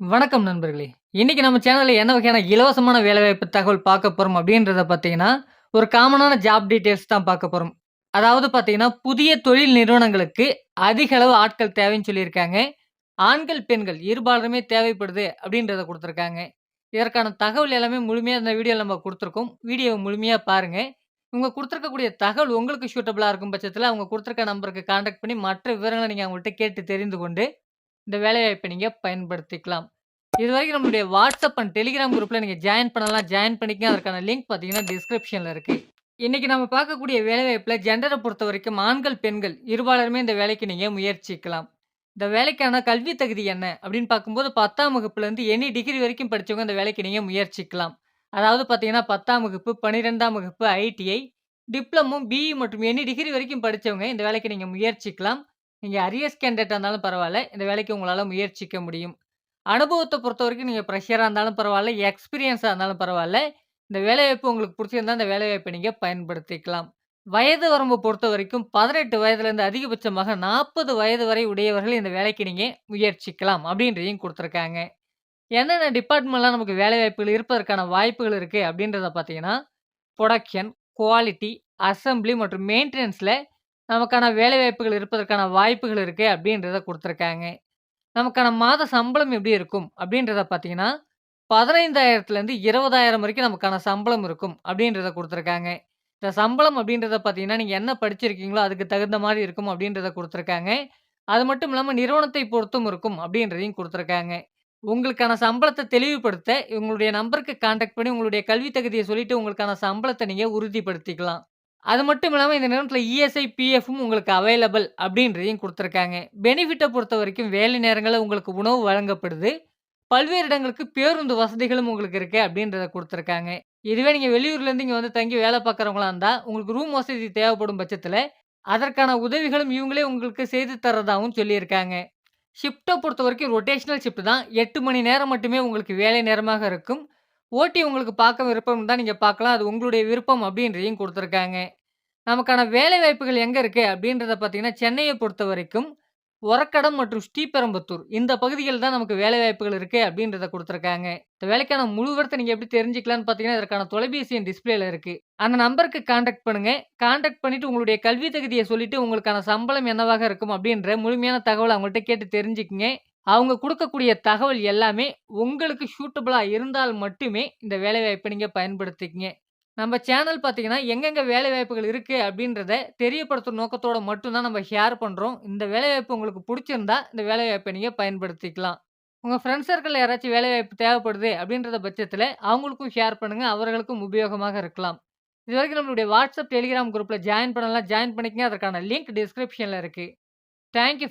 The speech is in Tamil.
வணக்கம் நண்பர்களே! இன்னைக்கு நம்ம சேனலில் என்ன வகையான இலவசமான வேலைவாய்ப்பு தகவல் பார்க்க போகிறோம் அப்படின்றத பார்த்தீங்கன்னா, ஒரு காமனான ஜாப் டீட்டெயில்ஸ் தான் பார்க்க போகிறோம் அதாவது பார்த்தீங்கன்னா, புதிய தொழில் நிறுவனங்களுக்கு அதிக அளவு ஆட்கள் தேவைன்னு சொல்லியிருக்காங்க. ஆண்கள், பெண்கள் இருபாலருமே தேவைப்படுது அப்படின்றத கொடுத்துருக்காங்க இதற்கான தகவல் எல்லாமே முழுமையாக இந்த வீடியோவில் நம்ம கொடுத்துருக்கோம் வீடியோவை முழுமையாக பாருங்கள் இவங்க கொடுத்துருக்கக்கூடிய தகவல் உங்களுக்கு சூட்டபிளாக இருக்கும் பட்சத்தில் அவங்க கொடுத்துருக்க நம்பருக்கு கான்டாக்ட் பண்ணி மற்ற விவரங்களை நீங்கள் அவங்கள்ட்ட கேட்டு தெரிந்து கொண்டு, இந்த வேலைவாய்ப்பை நீங்கள் பயன்படுத்திக்கலாம். இதுவரைக்கும் நம்மளுடைய வாட்ஸ்அப் அண்ட் டெலிகிராம் குரூப்பில் நீங்கள் ஜாயின் பண்ணலாம். ஜாயின் பண்ணிக்கலாம் அதற்கான லிங்க் பார்த்தீங்கன்னா, டிஸ்கிரிப்ஷனில் இருக்குது இன்றைக்கி நம்ம பார்க்கக்கூடிய வேலைவாய்ப்பில் ஜெண்டரை பொறுத்த வரைக்கும் ஆண்கள், பெண்கள் இருபாலருமே இந்த வேலைக்கு நீங்கள் முயற்சிக்கலாம். இந்த வேலைக்கான கல்வி தகுதி என்ன அப்படின்னு பார்க்கும்போது 10ஆம் வகுப்புலேருந்து எனி டிகிரி வரைக்கும் படித்தவங்க இந்த வேலைக்கு நீங்கள் முயற்சிக்கலாம். அதாவது பார்த்தீங்கன்னா, 10ஆம் வகுப்பு, 12ஆம் வகுப்பு, ஐடிஐ, டிப்ளமோ, பிஇ மற்றும் எனி டிகிரி வரைக்கும் படித்தவங்க இந்த வேலைக்கு நீங்கள் முயற்சிக்கலாம். நீங்க அரியர்ஸ் கேண்டிடேட்டா இருந்தாலும் பரவால்ல. இந்த வேலைக்கு உங்களால முயற்சிக்க முடியும். அனுபவத்த பொறுத்தவரைக்கும் நீங்க ஃப்ரெஷரா இருந்தாலும் பரவால்ல, எக்ஸ்பீரியன்ஸா இருந்தாலும் பரவால்ல. இந்த வேலைவாய்ப்பு உங்களுக்கு புடிச்சிருந்தா இந்த வேலைவாய்ப்பை நீங்க பயன்படுத்திக்கலாம். வயது வரம்பு பொறுத்தவரைக்கும் 18 வயதிலிருந்து அதிகபட்சமாக 40 வயது வரை உடையவர்கள் இந்த வேலைக்கு நீங்க முயற்சிக்கலாம் அப்படின்றதையும் குடுத்துருக்காங்க. என்னென்ன டிபார்ட்மெண்ட்லாம் நமக்கு வேலைவாய்ப்புகள் இருப்பதற்கான வாய்ப்புகள் இருக்கு அப்படின்றத பார்த்தீங்கன்னா, புரொடக்ஷன், குவாலிட்டி, அசெம்பிளி மற்றும் மெயின்டனன்ஸ்ல நமக்கான வேலைவாய்ப்புகள் இருப்பதற்கான வாய்ப்புகள் இருக்குது அப்படின்றத கொடுத்துருக்காங்க. நமக்கான மாத சம்பளம் எப்படி இருக்கும் அப்படின்றத பார்த்தீங்கன்னா, 15,000லேருந்து 20,000 வரைக்கும் நமக்கான சம்பளம் இருக்கும் அப்படின்றத கொடுத்துருக்காங்க. இந்த சம்பளம் அப்படின்றத பார்த்தீங்கன்னா, நீங்கள் என்ன படிச்சிருக்கீங்களோ அதுக்கு தகுந்த மாதிரி இருக்கும் அப்படின்றத கொடுத்துருக்காங்க. அது மட்டும் இல்லாமல் நிறுவனத்தை பொறுத்தும் இருக்கும் அப்படின்றதையும் கொடுத்துருக்காங்க. உங்களுக்கான சம்பளத்தை தெளிவுபடுத்த இவங்களுடைய நம்பருக்கு கான்டாக்ட் பண்ணி உங்களுடைய கல்வி தகுதியை சொல்லிட்டு உங்களுக்கான சம்பளத்தை நீங்கள் உறுதிப்படுத்திக்கலாம். அது மட்டும் இல்லாமல் இந்த நேரத்தில் இஎஸ்ஐ, பிஎஃப்பும் உங்களுக்கு அவைலபிள் அப்படின்றதையும் கொடுத்துருக்காங்க பெனிஃபிட்டை பொறுத்த வரைக்கும் வேலை நேரங்களில் உங்களுக்கு உணவு வழங்கப்படுது. பல்வேறு இடங்களுக்கு பேருந்து வசதிகளும் உங்களுக்கு இருக்குது அப்படின்றத கொடுத்துருக்காங்க இதுவே நீங்கள் வெளியூர்லேருந்து இங்கே வந்து தங்கி வேலை பார்க்குறவங்களா இருந்தால் உங்களுக்கு ரூம் வசதி தேவைப்படும் பட்சத்தில் அதற்கான உதவிகளும் இவங்களே உங்களுக்கு செய்து தர்றதாகவும் சொல்லியிருக்காங்க. ஷிஃப்ட்டை பொறுத்த வரைக்கும் ரொட்டேஷனல் ஷிஃப்ட் தான். எட்டு மணி நேரம் மட்டுமே உங்களுக்கு வேலை நேரமாக இருக்கும். ஓட்டி உங்களுக்கு பார்க்க விருப்பம் தான் நீங்கள் பார்க்கலாம். அது உங்களுடைய விருப்பம் அப்படின்றதையும் கொடுத்துருக்காங்க நமக்கான வேலைவாய்ப்புகள் எங்கே இருக்கு அப்படின்றத பார்த்தீங்கன்னா, சென்னையை பொறுத்த வரைக்கும் ஒரக்கடம் மற்றும் ஸ்ரீபெரும்புத்தூர் இந்த பகுதியில் தான் நமக்கு வேலைவாய்ப்புகள் இருக்கு அப்படின்றத கொடுத்துருக்காங்க இந்த வேலைக்கான முழு நீங்கள் எப்படி தெரிஞ்சுக்கலாம்னு பார்த்தீங்கன்னா, இதற்கான தொலைபேசி டிஸ்பிளேல இருக்குது இருக்கு. அந்த நம்பருக்கு காண்டாக்ட் பண்ணுங்க. காண்டாக்ட் பண்ணிட்டு உங்களுடைய கல்வி தகுதியை சொல்லிட்டு உங்களுக்கான சம்பளம் என்னவாக இருக்கும் அப்படின்ற முழுமையான தகவலை அவங்கள்ட்ட கேட்டு தெரிஞ்சுக்குங்க அவங்க கொடுக்கக்கூடிய தகவல் எல்லாமே உங்களுக்கு ஷூட்டபுளாக இருந்தால் மட்டுமே இந்த வேலைவாய்ப்பை நீங்கள் பயன்படுத்திக்கங்க. நம்ம சேனல் பார்த்தீங்கன்னா, எங்கெங்க வேலைவாய்ப்புகள் இருக்கு அப்படின்றத தெரியப்படுத்தும் நோக்கத்தோட மட்டும் தான் நம்ம ஷேர் பண்றோம். இந்த வேலைவாய்ப்பு உங்களுக்கு புடிச்சிருந்தா இந்த வேலைவாய்ப்பை நீங்கள் பயன்படுத்திக்கலாம். உங்க ஃப்ரெண்ட்ஸ் சர்க்கிளில் யாராச்சும் வேலைவாய்ப்பு தேவைப்படுது அப்படின்றத பட்சத்தில் அவங்களுக்கும் ஷேர் பண்ணுங்க. அவர்களுக்கும் உபயோகமாக இருக்கலாம். இதுவரைக்கும் நம்மளுடைய வாட்ஸ்அப், டெலிகிராம் குரூப்ல ஜாயின் பண்ணலாம். ஜாயின் பண்ணிக்கங்க. அதற்கான லிங்க் டிஸ்கிரிப்ஷனில் இருக்கு. Thank you